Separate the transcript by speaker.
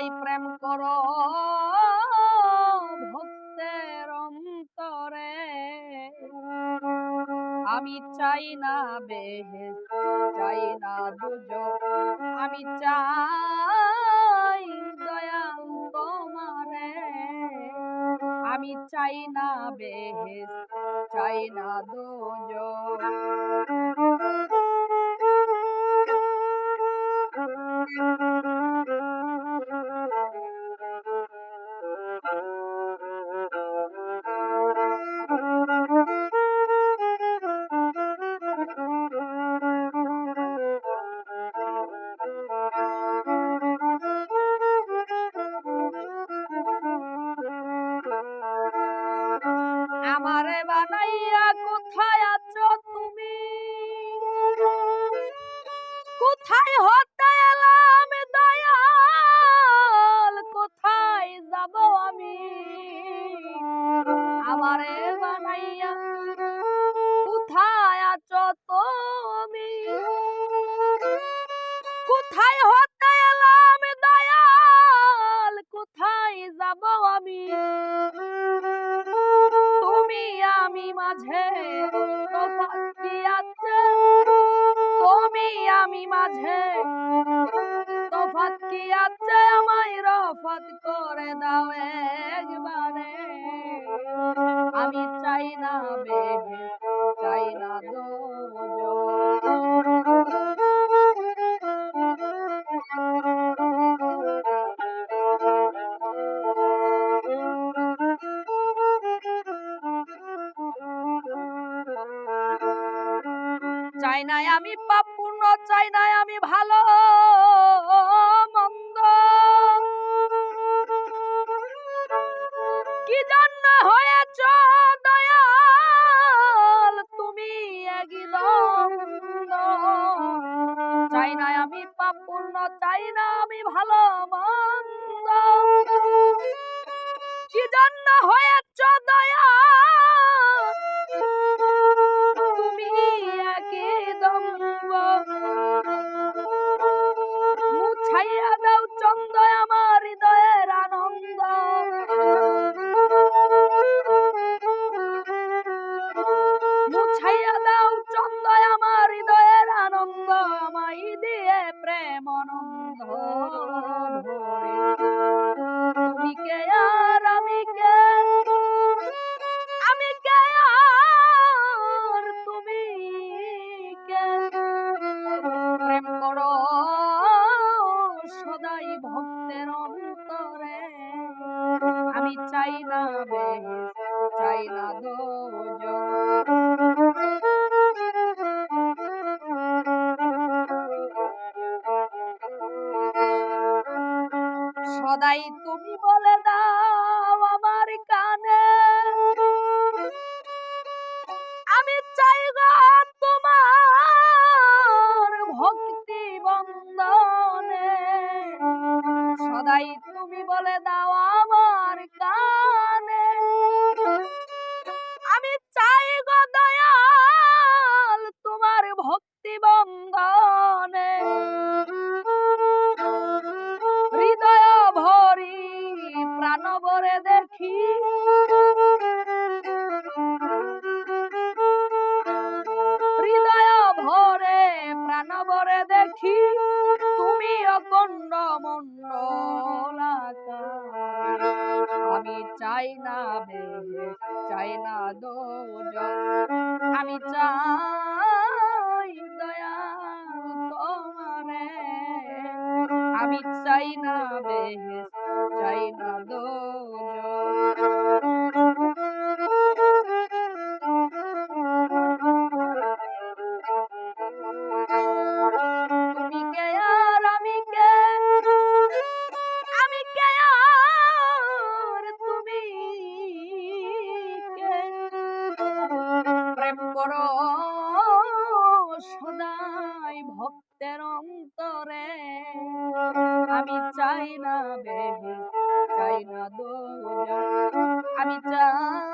Speaker 1: তাই প্রেম কর, ভক্তের অন্তরে। আমি চাই না বেহে চাই না দুজ আমি চাই দয়াল তোমারে। আমি চাই না বেহে চাই না দুজ বানাইয়া মাঝে তফাৎ কি আছে আমায় রফত করে দাও একবারে। আমি চাই না বেহেস চাই না চাই আমি চাই নাই আমি ভালো, মন্দ। কি জন্য হয়েছ দয়াল তুমি একদম চাই নাই আমি পাপ পূর্ণ, চাই না আমি ভালো, মন্দ। কি জন্য হয়েছ দয়াল? আনন্দ তুমি আমি আমি তুমি প্রেম করো সদাই ভক্তের অন্তরে আমি চাই না চাই না দোজখ সদাই তুমি বলে দাও আমার কানে। আমি চাই তোমার ভক্তি বন্দনে। সদাই তুমি বলে দাও চাই না বেহেস চাই না দোজ আমি চাই দয়া তোমারে। আমি চাই না বেহেস চাই না দোজ করো সদাই ভক্তের অন্তরে। আমি চাই না বেহি চাই না দোজা আমি চাই